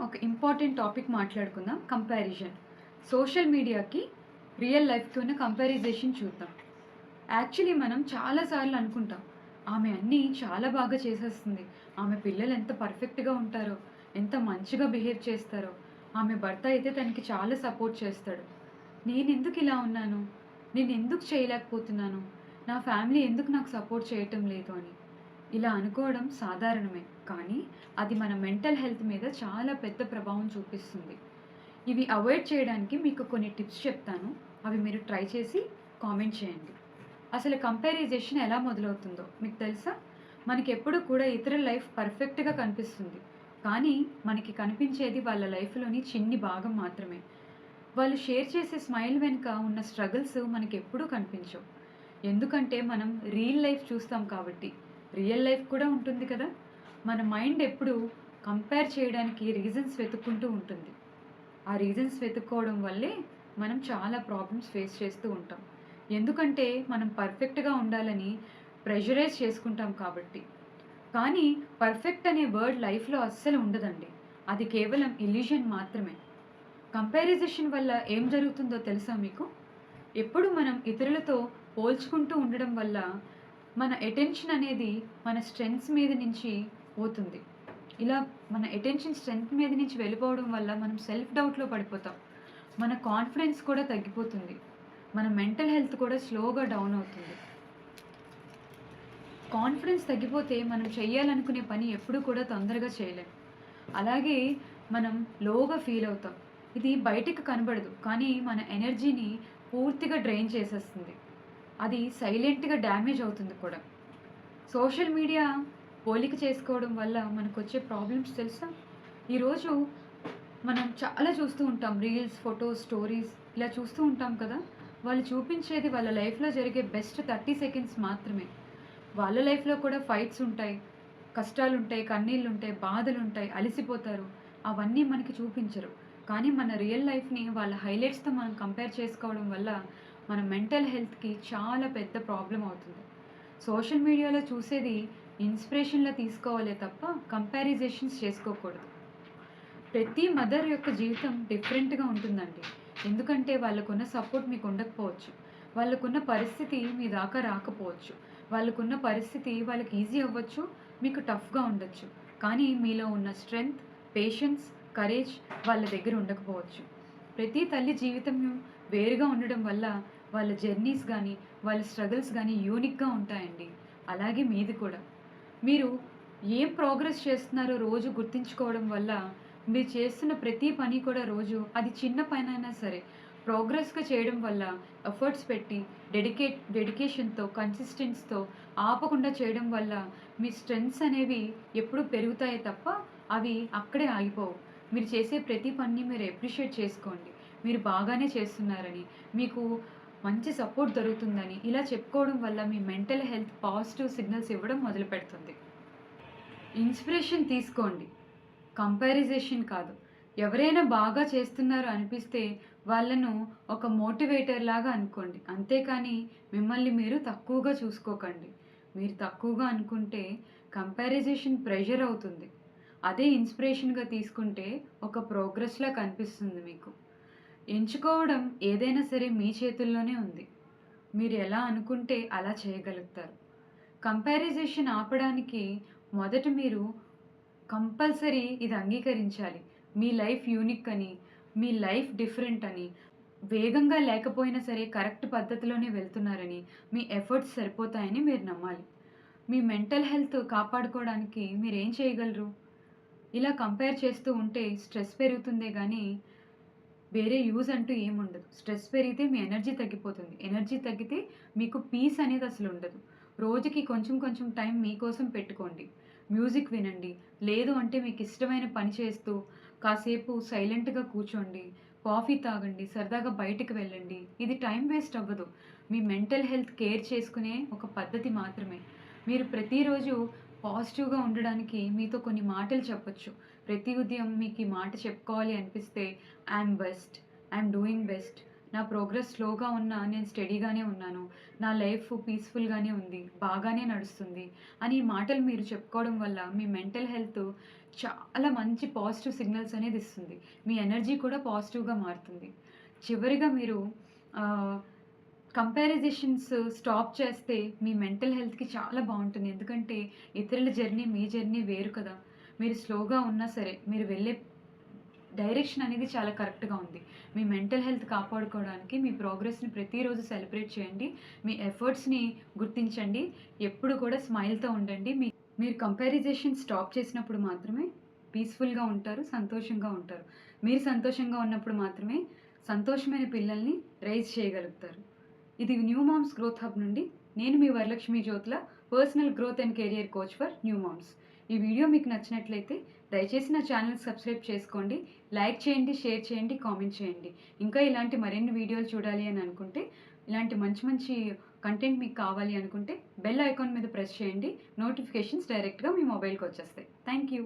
ఒక important topic మాట్లాడుకుందాం comparison social మీడియాకి రియల్ లైఫ్కి ఉన్న కంపారిజేషన్ చూద్దాం. యాక్చువల్లీ మనం చాలాసార్లు అనుకుంటాం ఆమె అన్నీ చాలా బాగా చేసేస్తుంది ఆమె పిల్లలు ఎంత పర్ఫెక్ట్గా ఉంటారో ఎంత మంచిగా బిహేవ్ చేస్తారో ఆమె భర్త అయితే తనకి చాలా సపోర్ట్ చేస్తాడు. నేను ఎందుకు ఇలా ఉన్నాను? నేను ఎందుకు చేయలేకపోతున్నాను? నా ఫ్యామిలీ ఎందుకు నాకు సపోర్ట్ చేయటం లేదు అని. ఇలా అనుకోవడం సాధారణమే కానీ అది మన మెంటల్ హెల్త్ మీద చాలా పెద్ద ప్రభావం చూపిస్తుంది. ఇవి అవాయిడ్ చేయడానికి మీకు కొన్ని టిప్స్ చెప్తాను. అవి మీరు ట్రై చేసి కామెంట్ చేయండి. అసలు కంపారిజేషన్ ఎలా మొదలవుతుందో మీకు తెలుసా? మనకి ఎప్పుడు కూడా ఇతరుల లైఫ్ పర్ఫెక్ట్గా కనిపిస్తుంది కానీ మనకి కనిపించేది వాళ్ళ లైఫ్లోని చిన్ని భాగం మాత్రమే. వాళ్ళు షేర్ చేసే స్మైల్ వెనుక ఉన్న స్ట్రగుల్స్ మనకి ఎప్పుడూ కనిపించవు. ఎందుకంటే మనం రియల్ లైఫ్ చూస్తాం కాబట్టి. రియల్ లైఫ్ కూడా ఉంటుంది కదా. మన మైండ్ ఎప్పుడు కంపేర్ చేయడానికి రీజన్స్ వెతుక్కుంటూ ఉంటుంది. ఆ రీజన్స్ వెతుక్కోవడం వల్లే మనం చాలా ప్రాబ్లమ్స్ ఫేస్ చేస్తూ ఉంటాం. ఎందుకంటే మనం పర్ఫెక్ట్గా ఉండాలని ప్రెషరైజ్ చేసుకుంటాం కాబట్టి. కానీ పర్ఫెక్ట్ అనే వర్డ్ లైఫ్లో అస్సలు ఉండదండి. అది కేవలం ఇల్యూషన్ మాత్రమే. కంపారిజేషన్ వల్ల ఏం జరుగుతుందో తెలుసా మీకు? ఎప్పుడు మనం ఇతరులతో పోల్చుకుంటూ ఉండడం వల్ల మన అటెన్షన్ అనేది మన స్ట్రెంగ్స్ మీద నుంచి పోతుంది. ఇలా మన అటెన్షన్ స్ట్రెంగ్త్ మీద నుంచి వెళ్ళిపోవడం వల్ల మనం సెల్ఫ్ డౌట్లో పడిపోతాం. మన కాన్ఫిడెన్స్ కూడా తగ్గిపోతుంది. మన మెంటల్ హెల్త్ కూడా స్లోగా డౌన్ అవుతుంది. కాన్ఫిడెన్స్ తగ్గిపోతే మనం చేయాలనుకునే పని ఎప్పుడు కూడా తొందరగా చేయలేం. అలాగే మనం లోగా ఫీల్ అవుతాం. ఇది బయటికి కనబడదు. కానీ మన ఎనర్జీని పూర్తిగా డ్రైన్ చేసేస్తుంది. అది సైలెంట్గా డ్యామేజ్ అవుతుంది కూడా. సోషల్ మీడియా పోలిక చేసుకోవడం వల్ల మనకు వచ్చే ప్రాబ్లమ్స్ తెలుసా ఈరోజు మనం చాలా చూస్తూ ఉంటాం రీల్స్ ఫొటోస్ స్టోరీస్ ఇలా చూస్తూ ఉంటాం కదా? వాళ్ళు చూపించేది వాళ్ళ లైఫ్లో జరిగే బెస్ట్ థర్టీ సెకండ్స్ మాత్రమే. వాళ్ళ లైఫ్లో కూడా ఫైట్స్ ఉంటాయి కష్టాలు ఉంటాయి కన్నీళ్ళు ఉంటాయి బాధలు ఉంటాయి అలసిపోతారు. అవన్నీ మనకి చూపించరు. కానీ మన రియల్ లైఫ్ని వాళ్ళ హైలైట్స్తో మనం కంపేర్ చేసుకోవడం వల్ల మన మెంటల్ హెల్త్కి చాలా పెద్ద ప్రాబ్లం అవుతుంది. సోషల్ మీడియాలో చూసేది ఇన్స్పిరేషన్లో తీసుకోవాలే తప్ప కంపారిజేషన్స్ చేసుకోకూడదు. ప్రతి మదర్ యొక్క జీవితం డిఫరెంట్గా ఉంటుందండి. ఎందుకంటే వాళ్ళకున్న సపోర్ట్ మీకు ఉండకపోవచ్చు. వాళ్ళకున్న పరిస్థితి మీ దాకా రాకపోవచ్చు. వాళ్ళకున్న పరిస్థితి వాళ్ళకి ఈజీ అవ్వచ్చు మీకు టఫ్గా ఉండొచ్చు. కానీ మీలో ఉన్న స్ట్రెంగ్త్ పేషెన్స్ కరేజ్ వాళ్ళ దగ్గర ఉండకపోవచ్చు. ప్రతి తల్లి జీవితం వేరుగా ఉండడం వల్ల వాళ్ళ జర్నీస్ కానీ వాళ్ళ స్ట్రగుల్స్ కానీ యూనిక్గా ఉంటాయండి. అలాగే మీది కూడా. మీరు ఏం ప్రోగ్రెస్ చేస్తున్నారో రోజు గుర్తించుకోవడం వల్ల మీరు చేస్తున్న ప్రతి పని కూడా రోజు అది చిన్న పని అయినా సరే ప్రోగ్రెస్గా చేయడం వల్ల ఎఫర్ట్స్ పెట్టి డెడికేట్ డెడికేషన్తో కన్సిస్టెన్స్తో ఆపకుండా చేయడం వల్ల మీ స్ట్రెంగ్స్ అనేవి ఎప్పుడు పెరుగుతాయే తప్ప అవి అక్కడే ఆగిపోవు. మీరు చేసే ప్రతి పని మీరు అప్రిషియేట్ చేసుకోండి. మీరు బాగానే చేస్తున్నారని. మీకు మంచి సపోర్ట్ దొరుకుతుందని ఇలా చెప్పుకోవడం వల్ల మీ మెంటల్ హెల్త్ పాజిటివ్ సిగ్నల్స్ ఇవ్వడం మొదలు పెడుతుంది ఇన్స్పిరేషన్ తీసుకోండి. కంపారిజేషన్ కాదు. ఎవరైనా బాగా చేస్తున్నారు అనిపిస్తే వాళ్ళను ఒక మోటివేటర్ లాగా అనుకోండి. అంతేకాని మిమ్మల్ని మీరు తక్కువగా చూసుకోకండి. మీరు తక్కువగా అనుకుంటే కంపారిజేషన్ ప్రెషర్ అవుతుంది. అదే ఇన్స్పిరేషన్గా తీసుకుంటే ఒక ప్రోగ్రెస్లా కనిపిస్తుంది మీకు. ఎంచుకోవడం ఏదైనా సరే మీ చేతుల్లోనే ఉంది. మీరు ఎలా అనుకుంటే అలా చేయగలుగుతారు. కంపారిజేషన్ ఆపడానికి మొదట మీరు కంపల్సరీ ఇది అంగీకరించాలి. మీ లైఫ్ యూనిక్ అని మీ లైఫ్ డిఫరెంట్ అని వేగంగా లేకపోయినా సరే కరెక్ట్ పద్ధతిలోనే వెళ్తున్నారని మీ ఎఫర్ట్స్ సరిపోతాయని మీరు నమ్మాలి. మీ మెంటల్ హెల్త్ కాపాడుకోవడానికి మీరు ఏం చేయగలరు? ఇలా కంపేర్ చేస్తూ ఉంటే స్ట్రెస్ పెరుగుతుందే కానీ వేరే యూజ్ అంటూ ఏముండదు స్ట్రెస్ పెరిగితే మీ ఎనర్జీ తగ్గిపోతుంది. ఎనర్జీ తగ్గితే మీకు పీస్ అనేది అసలు ఉండదు. రోజుకి కొంచెం కొంచెం టైం మీకోసం పెట్టుకోండి. మ్యూజిక్ వినండి. లేదు అంటే మీకు ఇష్టమైన పని చేస్తూ కాసేపు సైలెంట్గా కూర్చోండి. కాఫీ తాగండి. సరదాగా బయటకు వెళ్ళండి. ఇది టైం వేస్ట్ అవ్వదు. మీ మెంటల్ హెల్త్ కేర్ చేసుకునే ఒక పద్ధతి మాత్రమే. మీరు ప్రతిరోజు పాజిటివ్గా ఉండడానికి మీతో కొన్ని మాటలు చెప్పొచ్చు. ప్రతి ఉదయం మీకు ఈ మాట చెప్పుకోవాలి అనిపిస్తే I'm best I'm doing best. నా ప్రోగ్రెస్ స్లోగా ఉన్నా నేను స్టడీగానే ఉన్నాను. నా లైఫ్ పీస్ఫుల్గానే ఉంది బాగానే నడుస్తుంది అని ఈ మాటలు మీరు చెప్పుకోవడం వల్ల మీ మెంటల్ హెల్త్ చాలా మంచి పాజిటివ్ సిగ్నల్స్ అనేది ఇస్తుంది మీ ఎనర్జీ కూడా పాజిటివ్గా మారుతుంది. చివరిగా మీరు కంపారిజేషన్స్ స్టాప్ చేస్తే మీ మెంటల్ హెల్త్కి చాలా బాగుంటుంది. ఎందుకంటే ఇతరుల జర్నీ మీ జర్నీ వేరు కదా. మీరు స్లోగా ఉన్నా సరే మీరు వెళ్ళే డైరెక్షన్ అనేది చాలా కరెక్ట్గా ఉంది. మీ మెంటల్ హెల్త్ కాపాడుకోవడానికి మీ ప్రోగ్రెస్ని ప్రతిరోజు సెలబ్రేట్ చేయండి. మీ ఎఫర్ట్స్ని గుర్తించండి. ఎప్పుడు కూడా స్మైల్తో ఉండండి. మీ మీరు కంపారిజేషన్ స్టాప్ చేసినప్పుడు మాత్రమే పీస్ఫుల్గా ఉంటారు సంతోషంగా ఉంటారు. మీరు సంతోషంగా ఉన్నప్పుడు మాత్రమే సంతోషమైన పిల్లల్ని రైజ్ చేయగలుగుతారు. ఇది న్యూ మామ్స్ గ్రోత్ హబ్ నుండి నేను మీ Varalakshmi Jyothula personal growth and career coach for new moms ఈ వీడియో మీకు నచ్చినట్లయితే దయచేసి నా ఛానల్ సబ్స్క్రైబ్ చేసుకోండి లైక్ చేయండి షేర్ చేయండి కామెంట్ చేయండి. ఇంకా ఇలాంటి మరిన్ని వీడియోలు చూడాలి అని అనుకుంటే ఇలాంటి మంచి మంచి కంటెంట్ మీకు కావాలి అనుకుంటే బెల్ ఐకాన్ మీద ప్రెస్ చేయండి నోటిఫికేషన్స్ డైరెక్ట్గా మీ మొబైల్కి వచ్చేస్తాయి. Thank you